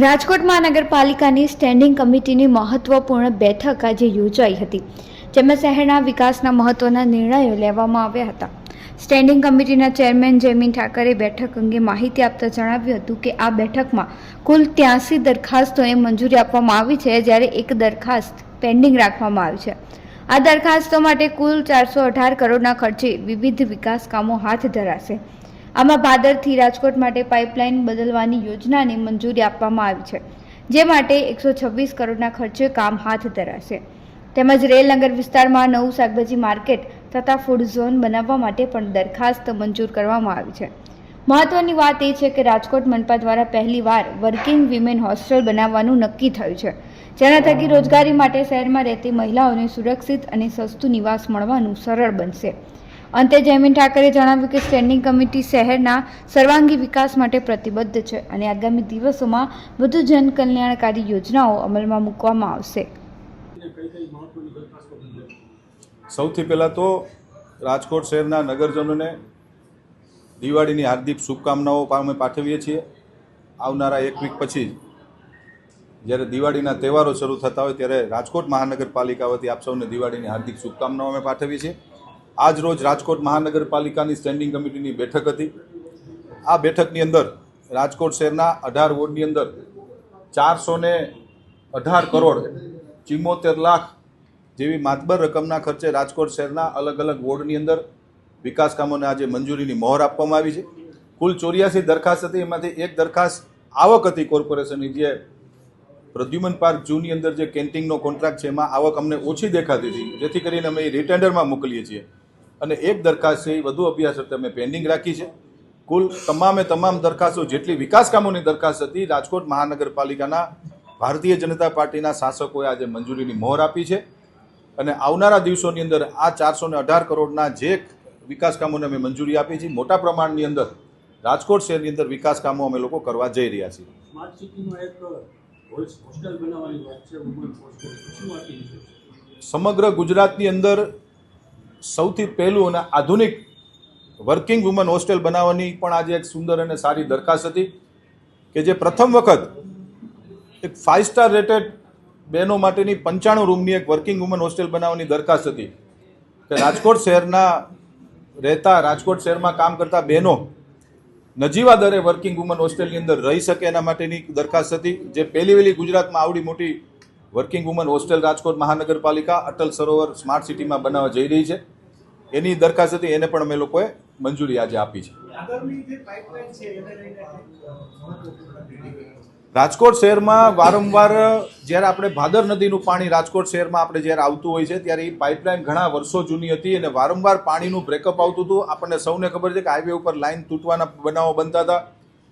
રાજકોટ મહાનગરપાલિકાની સ્ટેન્ડિંગ કમિટીની મહત્વપૂર્ણ બેઠક આજે યોજાઈ હતી, જેમાં શહેરના વિકાસના મહત્વના નિર્ણયો લેવામાં આવ્યા હતા. સ્ટેન્ડિંગ કમિટીના ચેરમેન જયમીન ઠાકરે બેઠક અંગે માહિતી આપતા જણાવ્યું હતું કે આ બેઠકમાં કુલ ત્યાંસી દરખાસ્તોને મંજૂરી આપવામાં આવી છે, જ્યારે એક દરખાસ્ત પેન્ડિંગ રાખવામાં આવી છે. આ દરખાસ્તો માટે કુલ ચારસો અઢાર કરોડના ખર્ચે વિવિધ વિકાસ કામો હાથ ધરાશે. આમાં ભાદરથી રાજકોટ માટે પાઇપલાઇન બદલવાની યોજનાને મંજૂરી આપવામાં આવી છે, જે માટે એકસો છવ્વીસ કરોડના ખર્ચે કામ હાથ ધરાશે. તેમજ રેલનગર વિસ્તારમાં નવું શાકભાજી માર્કેટ તથા ફૂડ ઝોન બનાવવા માટે પણ દરખાસ્ત મંજૂર કરવામાં આવી છે. મહત્વની વાત એ છે કે રાજકોટ મનપા દ્વારા પહેલીવાર વર્કિંગ વિમેન હોસ્ટેલ બનાવવાનું નક્કી થયું છે, જેના થકી રોજગારી માટે શહેરમાં રહેતી મહિલાઓને સુરક્ષિત અને સસ્તું નિવાસ મળવાનું સરળ બનશે. અંતે જયમીન ઠાકરે જણાવ્યું કે સ્ટેન્ડિંગ કમિટી શહેરના સર્વાંગી વિકાસ માટે પ્રતિબદ્ધ છે અને આગામી દિવસોમાં વધુ જનકલ્યાણકારી યોજનાઓ અમલમાં મૂકવામાં આવશે. સૌથી પહેલાં તો રાજકોટ શહેરના નગરજનોને દિવાળીની હાર્દિક શુભકામનાઓ અમે પાઠવીએ છીએ. આવનારા એક વીક પછી જ્યારે દિવાળીના તહેવારો શરૂ થતા હોય ત્યારે રાજકોટ મહાનગરપાલિકા વતી આપ સૌને દિવાળીની હાર્દિક શુભકામનાઓ અમે પાઠવીએ છીએ. આજ રોજ રાજકોટ મહાનગરપાલિકાની સ્ટેન્ડિંગ કમિટીની બેઠક હતી. આ બેઠકની અંદર રાજકોટ શહેરના અઢાર વોર્ડની અંદર ચારસો ને અઢાર કરોડ ચિમ્મોતેર લાખ જેવી માતબર રકમના ખર્ચે રાજકોટ શહેરના અલગ અલગ વોર્ડની અંદર વિકાસ કામોને આજે મંજૂરીની મહોર આપવામાં આવી છે. કુલ ચોર્યાસી દરખાસ્ત હતી. એમાંથી એક દરખાસ્ત આવક હતી કોર્પોરેશનની, જે પ્રદ્યુમન પાર્ક જૂની અંદર જે કેન્ટિંગનો કોન્ટ્રાક્ટ છે, એમાં આવક અમને ઓછી દેખાતી હતી. જેથી કરીને અમે એ રિટેન્ડરમાં મોકલીએ છીએ. અને એક દરખાસ્ત છે એ વધુ અભ્યાસ અર્થે અમે પેન્ડિંગ રાખી છે. કુલ તમામે તમામ દરખાસ્તો જેટલી વિકાસ કામોની દરખાસ્ત હતી રાજકોટ મહાનગરપાલિકાના ભારતીય જનતા પાર્ટીના શાસકોએ આજે મંજૂરીની મોહર આપી છે. અને આવનારા દિવસોની અંદર આ ચારસો ને અઢાર કરોડના જે વિકાસ કામોને અમે મંજૂરી આપી છે મોટા પ્રમાણની અંદર રાજકોટ શહેરની અંદર વિકાસ કામો અમે લોકો કરવા જઈ રહ્યા છીએ. સ્માર્ટ એક હોસ્ટેલ બનાવવાની વાત છે? સમગ્ર ગુજરાતની અંદર સૌથી પહેલું અને આધુનિક વર્કિંગ વુમન હોસ્ટેલ બનાવવાની પણ આજે એક સુંદર અને સારી દરખાસ્ત હતી કે જે પ્રથમ વખત એક ફાઇવ સ્ટાર રેટેડ બહેનો માટેની પંચાણું રૂમની એક વર્કિંગ વુમન હોસ્ટેલ બનાવવાની દરખાસ્ત હતી. કે રાજકોટ શહેરના રહેતા રાજકોટ શહેરમાં કામ કરતા બહેનો નજીવા દરે વર્કિંગ વુમન હોસ્ટેલની અંદર રહી શકે એના માટેની દરખાસ્ત હતી, જે પહેલી વહેલી ગુજરાતમાં આવડી મોટી વર્કિંગ વુમન હોસ્ટેલ રાજકોટ મહાનગરપાલિકા અટલ સરોવર સ્માર્ટ સિટીમાં બનાવવા જઈ રહી છે. એની દરખાસ્ત હતી એને પણ અમે લોકોએ મંજૂરી આજે આપી છે. રાજકોટ શહેરમાં વારંવાર જ્યારે આપણે ભાદર નદીનું પાણી રાજકોટ શહેરમાં આપણે જ્યારે આવતું હોય છે ત્યારે એ પાઇપલાઇન ઘણા વર્ષો જૂની હતી અને વારંવાર પાણીનું બ્રેકઅપ આવતું હતું. આપણને સૌને ખબર છે કે હાઈવે ઉપર લાઇન તૂટવાના બનાવો બનતા હતા.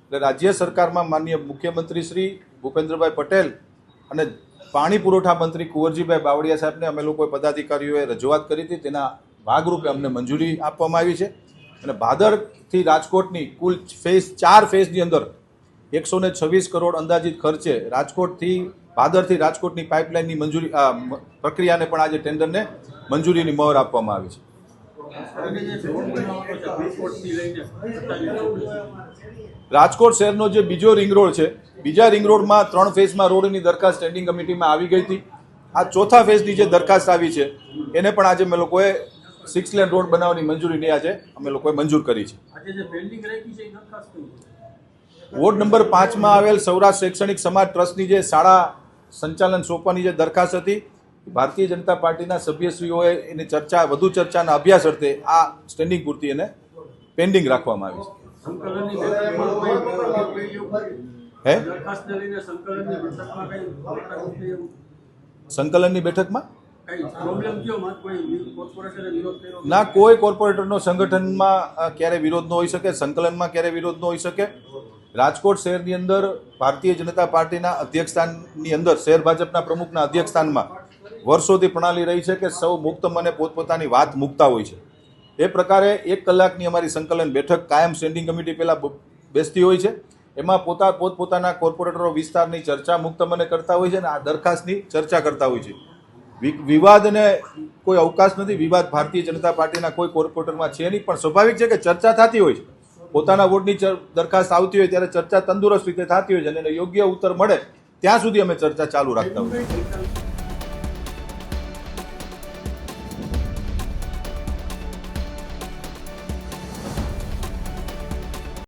એટલે રાજ્ય સરકારમાં માનનીય મુખ્યમંત્રી શ્રી ભૂપેન્દ્રભાઈ પટેલ અને પાણી પુરવઠા મંત્રી કુંવરજીભાઈ બાવળિયા સાહેબને અમે લોકોએ પદાધિકારીઓએ રજૂઆત કરી હતી. તેના ભાગરૂપે અમને મંજૂરી આપવામાં આવી છે અને ભાદરથી રાજકોટની કુલ ફેઝ ચાર ફેઝની અંદર એકસો ને છવ્વીસ કરોડ અંદાજિત ખર્ચે રાજકોટથી, ભાદરથી રાજકોટની પાઇપલાઇનની મંજૂરી પ્રક્રિયાને પણ આજે ટેન્ડરને મંજૂરીની મહોર આપવામાં આવી છે. રાજકોટ શહેરનો જે બીજો રિંગ રોડ છે, બીજા રિંગ રોડમાં ત્રણ ફેઝમાં રોડની દરખાસ્ત સ્ટેન્ડિંગ કમિટીમાં આવી ગઈ હતી આ ચોથા ફેઝની જે દરખાસ્ત આવી છે, એને પણ આજે મેં લોકોએ સિક્સ લેન રોડ બનાવવાની મંજૂરીની આજે અમે લોકોએ મંજૂર કરી છે? વોર્ડ નંબર પાંચમાં આવેલ સૌરાષ્ટ્ર શૈક્ષણિક સમાજ ટ્રસ્ટની જે શાળા સંચાલન સોંપવાની જે દરખાસ્ત હતી ભારતીય જનતા પાર્ટીના સભ્યશ્રીઓએ એની ચર્ચા વધુ ચર્ચાના અભ્યાસ અર્થે આ સ્ટેન્ડિંગ પૂરતી એને પેન્ડિંગ રાખવામાં આવી છે. હે? સંકલનની બેઠકમાં? ના કોઈ કોર્પોરેટરનો સંગઠનમાં ક્યારે વિરોધ ન હોઈ શકે સંકલનમાં ક્યારે વિરોધ ન હોઈ શકે. રાજકોટ શહેરની અંદર ભારતીય જનતા પાર્ટીના અધ્યક્ષસ્થાનની અંદર શહેર ભાજપના પ્રમુખના અધ્યક્ષસ્થાનમાં વર્ષોથી પ્રણાલી રહી છે કે સૌ મુક્ત મને પોતપોતાની વાત મૂકતા હોય છે. એ પ્રકારે એક કલાકની અમારી સંકલન બેઠક કાયમ સ્ટેન્ડિંગ કમિટી પહેલાં બેસતી હોય છે. એમાં પોતા પોતપોતાના કોર્પોરેટરો વિસ્તારની ચર્ચા મુક્ત મને કરતા હોય છે અને આ દરખાસ્તની ચર્ચા કરતા હોય છે. વિવાદને કોઈ અવકાશ નથી, વિવાદ ભારતીય જનતા પાર્ટીના કોઈ કોર્પોરેટરમાં છે નહીં, પણ સ્વાભાવિક છે કે ચર્ચા થતી હોય છે. પોતાના વોટની દરખાસ્ત આવતી હોય ત્યારે ચર્ચા તંદુરસ્ત રીતે થતી હોય છે અને યોગ્ય ઉત્તર મળે, ત્યાં સુધી અમે ચર્ચા ચાલુ રાખતા હોઈએ